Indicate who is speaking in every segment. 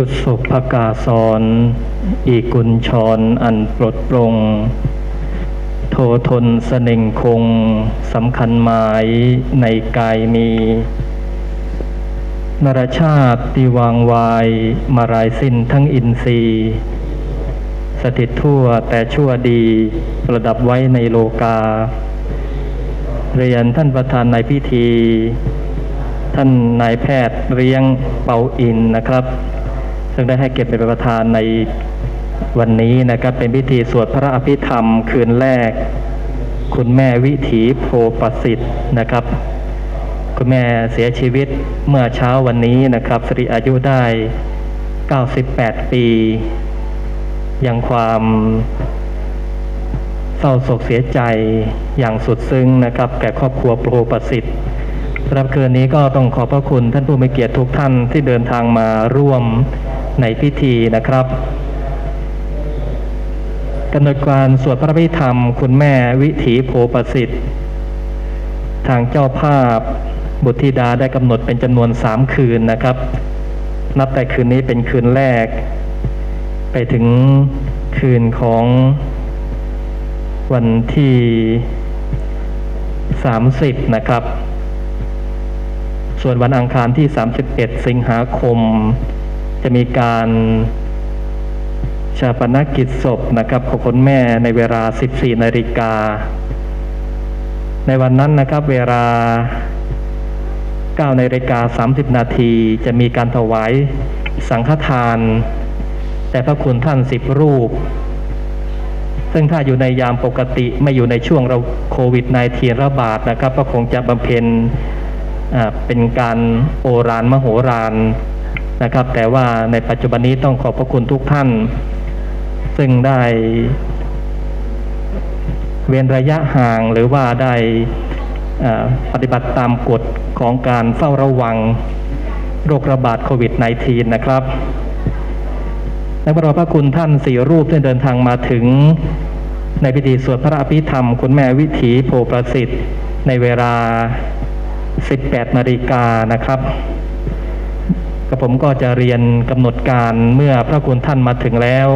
Speaker 1: กุศลภกาสอนอีกุญชรอันปลดปลงโททนสน่งคงสำคัญหมายในกายมี นรชาติที่วางวายมารายสิ้นทั้งอินทรีย์ สถิตทั่วแต่ชั่วดีประดับไว้ในโลกา เรียนท่านประธานในพิธี ท่านนายแพทย์เรียงเปาอินนะครับ ซึ่งได้ให้เกียรติเป็นประธานในวันนี้นะครับเป็นพิธีสวดพระอภิธรรมคืนแรก คุณแม่วิถีโพประสิทธิ์นะครับ คุณแม่เสียชีวิตเมื่อเช้าวันนี้นะครับสรีอายุได้ 98 ปี ยังความเศร้าโศกเสียใจอย่างสุดซึ้งนะครับ แก่ครอบครัวโพประสิทธิ์สำหรับคืนนี้ก็ต้องขอบพระคุณท่านผู้มีเกียรติทุกท่านที่เดินทางมาร่วม ในพิธีนะครับกำหนดการสวดพระพิธรรม คุณแม่วิถีโพประสิทธิ์ ทางเจ้าภาพบุตรธิดาได้กำหนดเป็นจำนวนสามคืนนะครับ นับแต่คืนนี้เป็นคืนแรก ไปถึงคืนของวันที่ 30 นะครับ ส่วนวันอังคารที่ 31 สิงหาคม จะมีการชาปนกิจศพนะครับของคุณแม่ในเวลา 14 นาฬิกา ในวันนั้นนะครับ เวลา 9นาฬิกา 30 นาทีจะมีการถวายสังฆทาน แต่พระคุณท่านสิบรูป ซึ่งถ้าอยู่ในยามปกติไม่อยู่ในช่วงเราโควิด -19 ระบาดนะครับ ก็คงจะบำเพ็ญเป็นการโอรานมโหราน นะครับ แต่ว่าในปัจจุบันนี้ต้องขอบพระคุณทุกท่าน ซึ่งได้เว้นระยะห่างหรือว่าได้อ่อปฏิบัติตามกฎของการเฝ้าระวังโรคระบาดโควิด -19 นะครับและขอบพระคุณท่านสี่รูปที่เดินทางมาถึง ในพิธีสวดพระอภิธรรม คุณแม่วิถีโพประสิทธิ์ ในเวลา 18นาฬิกานะครับ กับผมก็จะเรียนกำหนดการเมื่อพระคุณท่านมาถึงแล้ว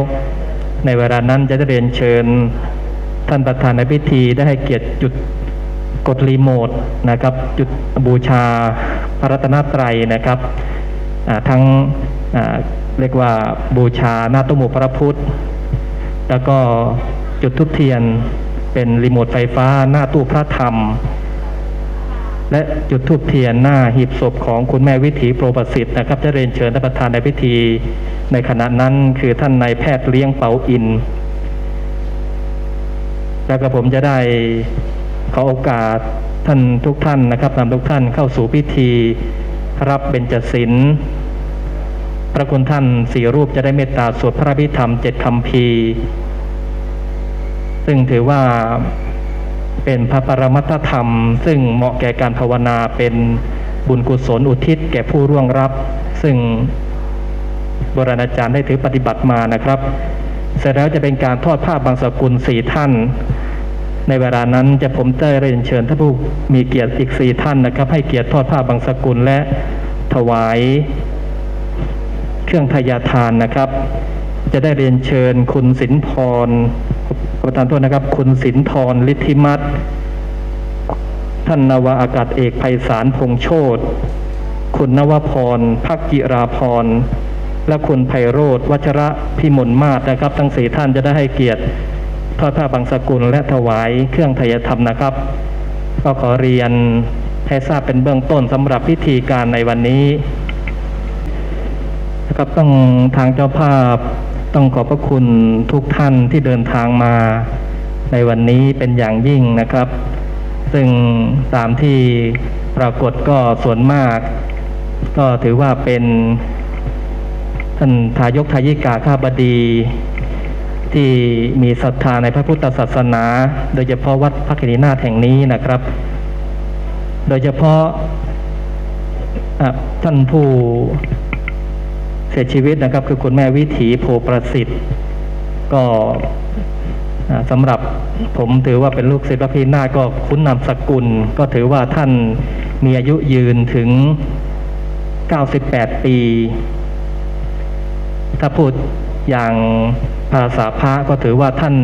Speaker 1: ในเวลานั้นจะได้เรียนเชิญท่านประธานในพิธีได้ให้เกียรติจุดกดรีโมทนะครับ จุดบูชาพระรัตนตรัยนะครับทั้งเรียกว่าบูชาหน้าตุ้มพระพุทธ แล้วก็จุดทุบเทียนเป็นรีโมทไฟฟ้าหน้าตู้พระธรรม และจุดทูบเทียนหน้าหีบศพของคุณแม่วิถีโปรประสิทธิ์นะครับจะเรียนเชิญท่านประธานในพิธี ในขณะนั้นคือท่านนายแพทย์เลี้ยงเปาอิน แล้วก็ผมจะได้ขอโอกาสท่านทุกท่านนะครับนำทุกท่านเข้าสู่พิธี รับเบญจศีลพระคุณท่านสี่รูปจะได้เมตตาสวดพระพิธรรมเจ็ดคำพีซึ่งถือว่า เป็นพระปรมัตถธรรม ซึ่งเหมาะแก่การภาวนาเป็นบุญกุศลอุทิศแก่ผู้ร่วงรับ ซึ่งโบราณอาจารย์ได้ถือปฏิบัติมานะครับ เสร็จแล้วจะเป็นการทอดผ้าบางสกุลสี่ท่าน ในเวลานั้นจะผมได้เรียนเชิญท่านผู้มีเกียรติอีกสี่ท่านนะครับ ให้เกียรติทอดผ้าบางสกุลและถวาย เครื่องทยาทานนะครับ จะได้เรียนเชิญคุณสินพรประทานโทษนะครับ คุณสินทรฤทธิมัตท่านนาวาอากาศเอกไพศาลพงโชตคุณนวพรภักจิราพร และคุณไพโรธวัชระพิมลมาศนะครับ ทั้งสี่ท่านจะได้ให้เกียรติทอดผ้าบางสกุลและถวายเครื่องไทยธรรมนะครับ ก็ขอเรียนให้ทราบเป็นเบื้องต้นสำหรับพิธีการในวันนี้นะครับต้องทางเจ้าภาพ ต้องขอบพระคุณทุกท่านที่เดินทางมาในวันนี้เป็นอย่างยิ่งนะครับ ซึ่งตามที่ปรากฏก็ส่วนมาก ก็ถือว่าเป็นท่านทายกทายิกาข้าบดี ที่มีศรัทธาในพระพุทธศาสนา โดยเฉพาะวัดพระกิรินาถแห่งนี้นะครับ โดยเฉพาะะท่านผู้ เสียชีวิตนะครับ คือคุณแม่วิถีโพประสิทธิ์ ก็สำหรับผมถือว่าเป็นลูกศิษย์พระพีนาก็คุ้นนามสกุล ก็ถือว่าท่านมีอายุยืนถึง 98 ปี ถ้าพูดอย่างภาษาพระก็ถือว่าท่าน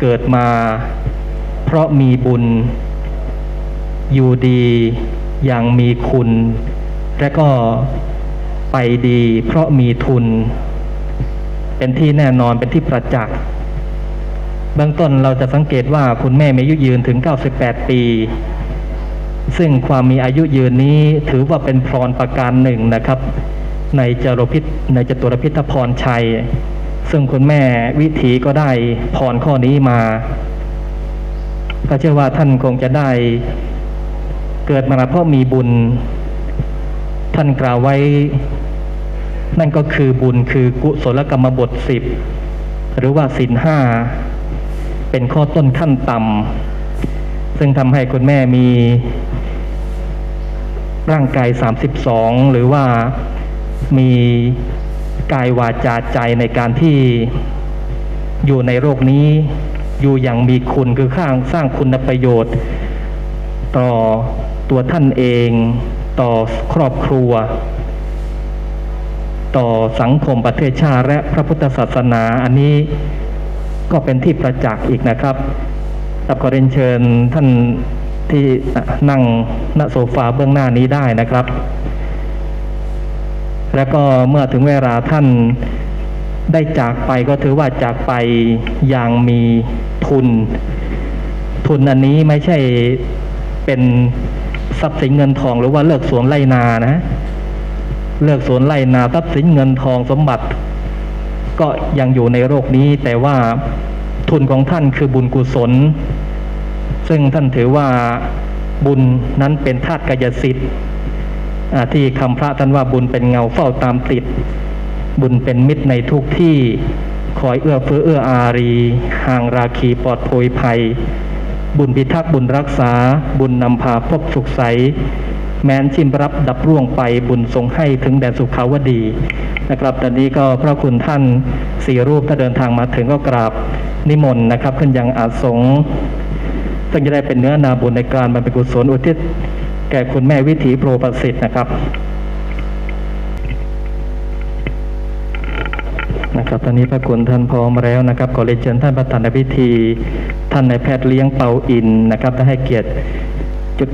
Speaker 1: เกิดมา เพราะมีบุญ อยู่ดีอย่างมีคุณ และก็ ไปดีเพราะมีทุน เป็นที่แน่นอนเป็นที่ประจักษ์เบื้องต้นเราจะสังเกตว่าคุณแม่มีอายุยืนถึง 98 ปี ซึ่งความมีอายุยืนนี้ถือว่าเป็นพรประการหนึ่งนะครับ ในจรพิษในจตุรพิทพรชัย ซึ่งคุณแม่วิถีก็ได้พรข้อนี้มา ก็เชื่อว่าท่านคงจะได้เกิดมาเพราะมีบุญ ท่านกล่าวไว้ นั่นก็คือบุญคือกุศลกรรมบทสิบหรือว่าสินห้าเป็นข้อต้นขั้นต่ำซึ่งทำให้คุณแม่มีร่างกาย 32 หรือว่ามีกายวาจาใจในการที่อยู่ในโรคนี้อยู่อย่างมีคุณคือข้างสร้างคุณประโยชน์ ต่อตัวท่านเอง ต่อครอบครัว ต่อสังคมประเทศชาติและพระพุทธศาสนาอันนี้ก็เป็นที่ประจักษ์อีกนะครับรับขอเรียนเชิญท่านที่นั่งณโซฟาเบื้องหน้านี้ได้นะครับ แล้วก็เมื่อถึงเวลาท่านได้จากไปก็ถือว่าจากไปอย่างมีทุน ทุนอันนี้ไม่ใช่เป็นทรัพย์สินเงินทองหรือว่าเลิกสวนไล่นานะ เลิกสวนไล่นาทรัพย์สินเงินทองสมบัติ ก็ยังอยู่ในโลกนี้ แต่ว่าทุนของท่านคือบุญกุศล ซึ่งท่านถือว่าบุญนั้นเป็นธาตุกายสิทธิ์ที่คำพระท่านว่าบุญเป็นเงาเฝ้าตามติด บุญเป็นมิตรในทุกที่คอยเอื้อเฟื้อเอื้ออารีห่างราคีปลอดโพยภัย บุญพิทักษ์บุญรักษา บุญนำพาพบสุขใส แม้นชิมรับดับร่วงไปบุญทรงให้ถึงแดนสุขาวดีนะครับตอนนี้ก็พระคุณท่านสี่รูปถ้าเดินทางมาถึงก็กราบนิมนต์นะครับขึ้นยังอาสงซึ่งจะได้เป็นเนื้อนาบุญในการบรรพกุศลอุทิศแก่คุณแม่วิถีโปรประสิทธิ์นะครับนะครับตอนนี้พระคุณท่านพร้อมแล้วนะครับขอเรียนเชิญท่านประธานในพิธี ท่านนายแพทย์เลี้ยงเปาอินนะครับได้ให้เกียรติจุด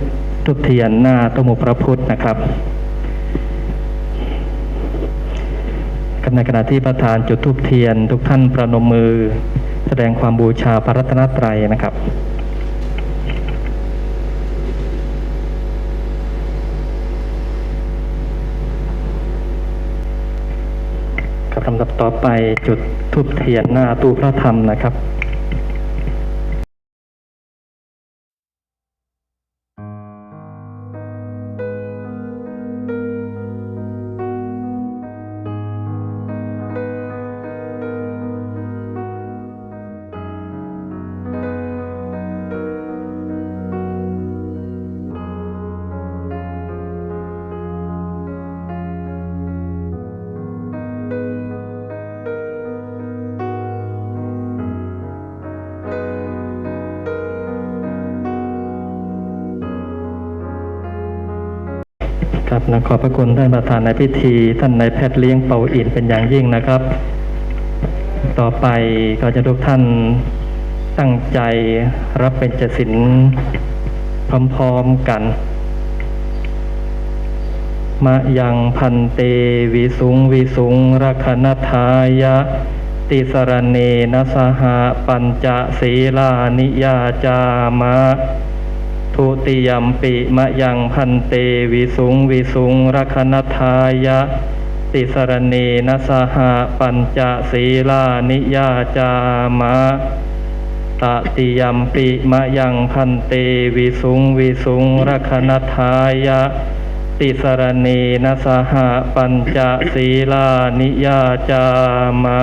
Speaker 1: ทุบเทียนหน้าตวมุพระพุทธนะครับในขณะที่ประธานจุดทุบเทียน ทุกท่านประนมมือ แสดงความบูชาพระรัตนตรัยนะครับครับลำดับต่อไปจุดทูบเทียนหน้าตู้พระธรรมนะครับ ครับนะขอบพระคุณท่านประธานในพิธี ท่านนายแพทย์เลี้ยงเป่าอินเป็นอย่างยิ่งนะครับ ต่อไปก็จะทุกท่านตั้งใจรับเป็นจสินพร้อมๆกันมะยังพันเตวิสุงวิสุงรักนทายะ ติสรเนนสหปัญจศีลานิยาจามะ ทุติยมปิมะยังพันเตวิสุงวิสุงรักนทายะ ติสรเนนสหปัญจศีลานิยาจามะตติยมปิมะยังพันเตวิสุงวิสุงรักนทายะ ติสรเนนสหปัญจศีลานิยาจามะ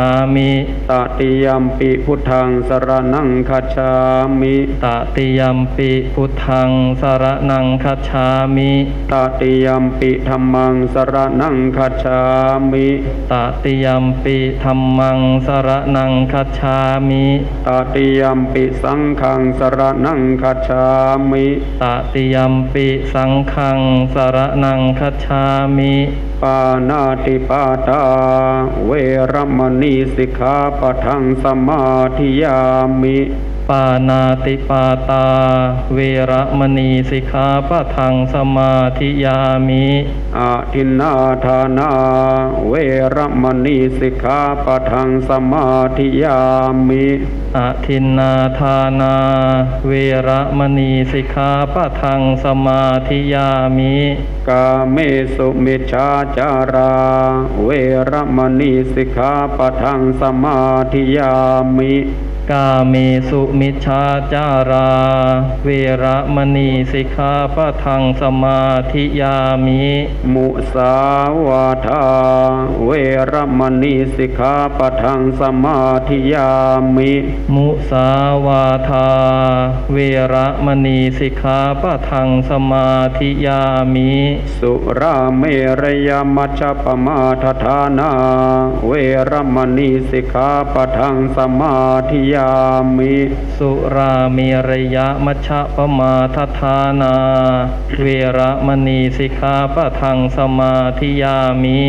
Speaker 1: ามิ
Speaker 2: ตติยมปิพุทธังสรนังคัจฉามิ
Speaker 1: ตติยมปิพุทธังสรนังคัจฉามิ
Speaker 2: ตติยมปิธัมมังสรนังคัจฉามิ
Speaker 1: ตติยมปิธัมมังสรนังคัจฉามิ
Speaker 2: ตติยมปิสังฆังสรนังคัจฉามิ
Speaker 1: ตติยมปิสังฆังสรนังคัจฉามิ
Speaker 2: ปานาติปาตาเวรมณีสิกขาปะทังสมาธิยามิ
Speaker 1: ปานาติปาตา เวระมณีสิกขาปะทังสมาธิยามิ
Speaker 2: อาทินนาทานา เวรมณีสิกขาปะทังสมาธิยามิ
Speaker 1: อทินนาทานา เวระมณีสิกขาปะทังสมาธิยามิ
Speaker 2: กาเมสุมิชาจารา เวรมณีสิกขาปะทังสมาธิยามิ
Speaker 1: กาเมสุมิชฌาจารา เวระมณีสิกขาปะทังสมาธิยามิ
Speaker 2: มุสาวาทา เวรมณีสิกขาปะทังสมาธิยามิ
Speaker 1: มุสาวาทา เวระมณีสิกขาปะทังสมาธิยามิ
Speaker 2: สุราเมรยมัชฌปมาทฐานา เวรมณีสิกขาปะทังสมาธิยามิ
Speaker 1: สุราเมรยะมัชฌะปมาทฐานา เวระมณีสิกขาปะทังสมาธิยามิ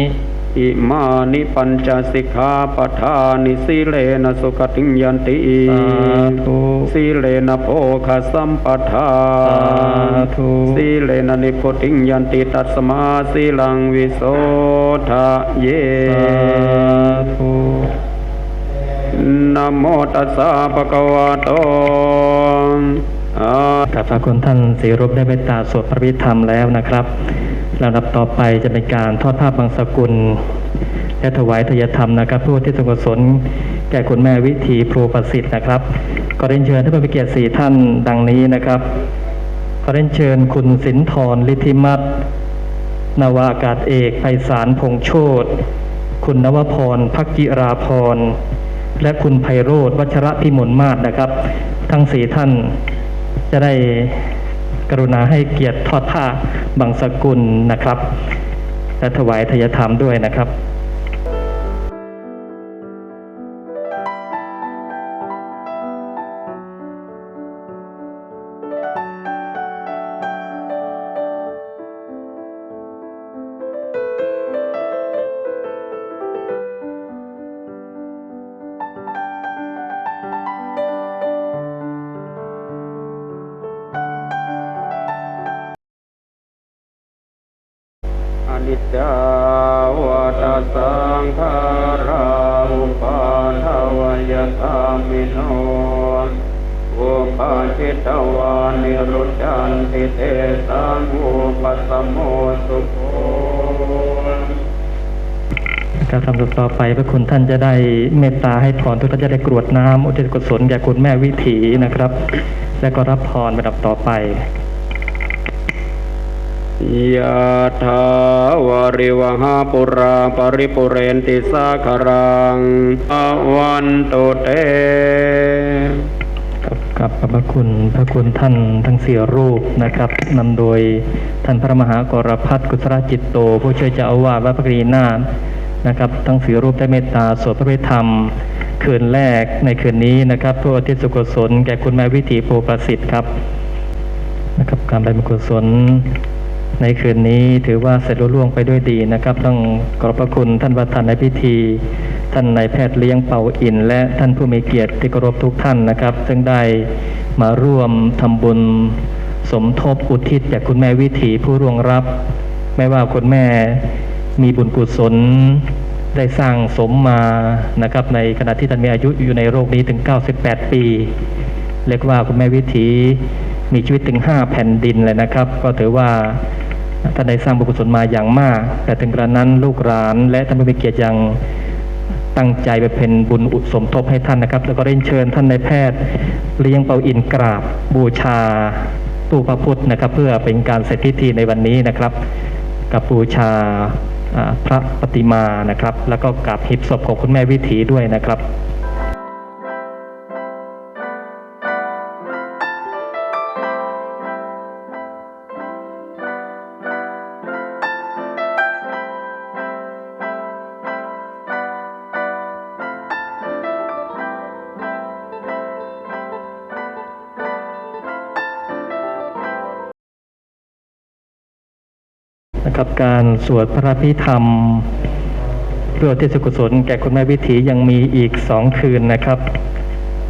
Speaker 2: อิมานิปัญจสิกขาปทานิสีเลนะสุขติงยันติ
Speaker 1: สาธุ
Speaker 2: สีเลนะโภคสัมปทา
Speaker 1: สาธุ
Speaker 2: สีเลนะนิโพติงยันติตัสมาสีลังวิโสทะเย
Speaker 1: สาธุ
Speaker 2: นะโมตัสสะภะคะวะโต
Speaker 1: กับพระคุณท่านสีรูปได้เมตตาสวดพระพิธรรมแล้วนะครับลำดับต่อไปจะเป็นการทอดผ้าบางสกุล และถวายทยธรรมนะครับเพื่อที่สุกุศลแก่คุณแม่วิถีพลูประสิทธิ์นะครับก็เรียนเชิญท่านผู้มีเกียรติสี่ท่านดังนี้นะครับขอเรียนเชิญคุณสินทรลิทธิมัตนาวาอากาศเอกไพศาลพงโชตคุณนวพรพักจิราพร และคุณไพโรธวัชระพิมลมาศนะครับ ทั้งสี่ท่านจะได้กรุณาให้เกียรติทอดผ้าบางสกุลนะครับ และถวายทยธรรมด้วยนะครับ การทำต่อไปพระคุณท่านจะได้เมตตาให้พรทุกท่านจะได้กรวดน้ำอุทิศกุศลแก่คุณแม่วิถีนะครับ และก็รับพรระดับต่อไป
Speaker 2: ยะถาวาริวหาปุราปริปุเรนติสาคารังอวันตุเต
Speaker 1: กับกับขอบพระคุณพระคุณท่านทั้งสี่รูปนะครับนำโดยท่านพระมหากรพัฒกุศลจิตโต ผู้ช่วยเจ้าอาวาสวัดพระกรีนาถ นะครับทั้งสี่รูปได้เมตตาสวดพระพิธรรม คืนแรกในคืนนี้นะครับเพื่อที่สุกุศลแก่คุณแม่วิถีโพประสิทธิ์ครับการบำเพ็ญกุศลในคืนนี้ถือว่าเสร็จลุล่วงไปด้วยดีนะครับ ต้องขอบพระคุณท่านประธานในพิธี ท่านนายแพทย์เลี้ยงเป่าอิน และท่านผู้มีเกียรติที่เคารพทุกท่านนะครับ ซึ่งได้มาร่วมทำบุญสมทบอุทิศแก่คุณแม่วิถีผู้ร่วงรับ ไม่ว่าคุณแม่ มีบุญกุศลได้สร้างสมมานะครับในขณะที่ท่านมีอายุอยู่ในโรคนี้ถึง 98 ปี เรียกว่าคุณแม่วิถีมีชีวิตถึง 5 แผ่นดินเลยนะครับ ก็ถือว่าท่านได้สร้างบุญกุศลมาอย่างมาก แต่ถึงกระนั้นลูกหลาน และท่านผู้มีเกียรติยังตั้งใจไปเป็นบุญอุสมทบให้ท่านนะครับ แล้วก็เรียนเชิญท่านนายแพทย์เลี้ยงเปาอินกราบบูชาตู้พระพุทธนะครับ เพื่อเป็นการเสร็จพิธีในวันนี้นะครับ กับบูชาอ่า พระปฏิมานะครับ แล้วก็กับหีบศพของคุณแม่วิถีด้วยนะครับับการสวดพระพิธรรม เพื่อที่สุกุศลแก่คุณแม่วิถียังมีอีกสองคืนนะครับ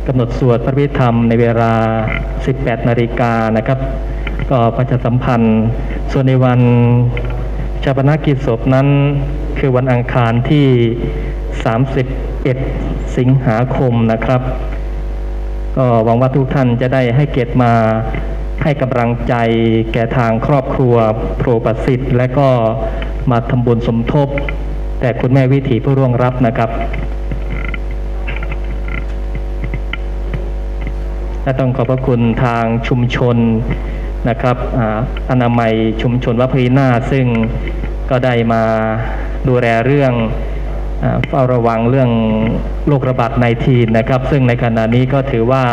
Speaker 1: กำหนดสวดพระพิธรรมในเวลา 18 นาฬิกานะครับ ก็ประชาสัมพันธ์ ส่วนในวันชาปนกิจศพนั้น คือวันอังคารที่ 31 สิงหาคมนะครับ ก็หวังว่าทุกท่านจะได้ให้เกียรติมา ให้กำลังใจแก่ทางครอบครัวโปรประสิทธิ์ และก็มาทำบุญสมทบ แต่คุณแม่วิถีผู้ร่วงรับนะครับและต้องขอบพระคุณทางชุมชนนะครับออนามัยชุมชนวัดพรีนาซึ่งก็ได้มาดูแลเรื่องเฝ้าระวังเรื่องโรคระบาด -19 นะครับ ซึ่งในขณะนี้ก็ถือว่า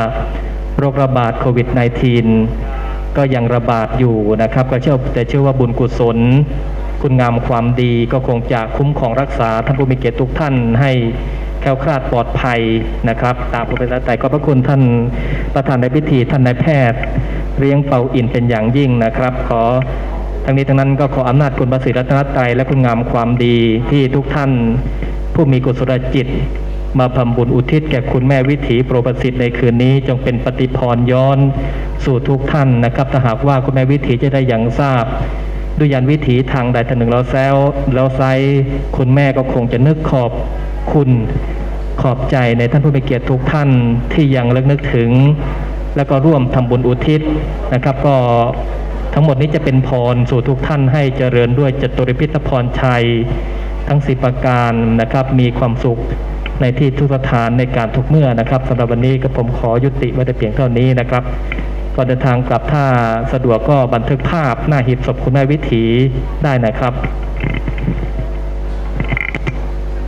Speaker 1: โรคระบาดโควิด -19 ก็ยังระบาดอยู่นะครับ ก็เชื่อแต่เชื่อว่าบุญกุศล คุณงามความดีก็คงจะคุ้มของรักษาท่านผู้มีเกียรติทุกท่านให้แคล้วคลาดปลอดภัยนะครับ ตามพระพุทธไตรก็พระคุณท่านประธานในพิธีท่านนายแพทย์เลี้ยงเป่าอินเป็นอย่างยิ่งนะครับ ขอทั้งนี้ทั้งนั้นก็ขออำนาจคุณพระศรีรัตนตรัยและคุณงามความดีที่ทุกท่าน ผู้มีกุศลจิต มาทำบุญอุทิศแก่คุณแม่วิถีโปรประสิทธิ์ในคืนนี้ จงเป็นปฏิพรย้อนสู่ทุกท่านนะครับ ถ้าหากว่าคุณแม่วิถีจะได้อย่างทราบด้วยยันวิถีทางใดทางหนึ่งเราแซวแล้วไซคุณแม่ก็คงจะนึกขอบคุณขอบใจในท่านผู้มีเกียรติทุกท่านที่ยังเลิกนึกถึง แล้วก็ร่วมทำบุญอุทิศนะครับ ก็ทั้งหมดนี้จะเป็นพรสู่ทุกท่านให้เจริญด้วยจตุริพิธพรชัย ทั้งสิประการนะครับมีความสุข ในที่ทุกสถานในการทุกเมื่อนะครับสำหรับวันนี้ก็ผมขอยุติไว้แต่เพียงเท่านี้นะครับก่อนเดินทางกลับถ้าสะดวกก็บันทึกภาพหน้าหีบศพคุณแม่วิถีได้นะครับ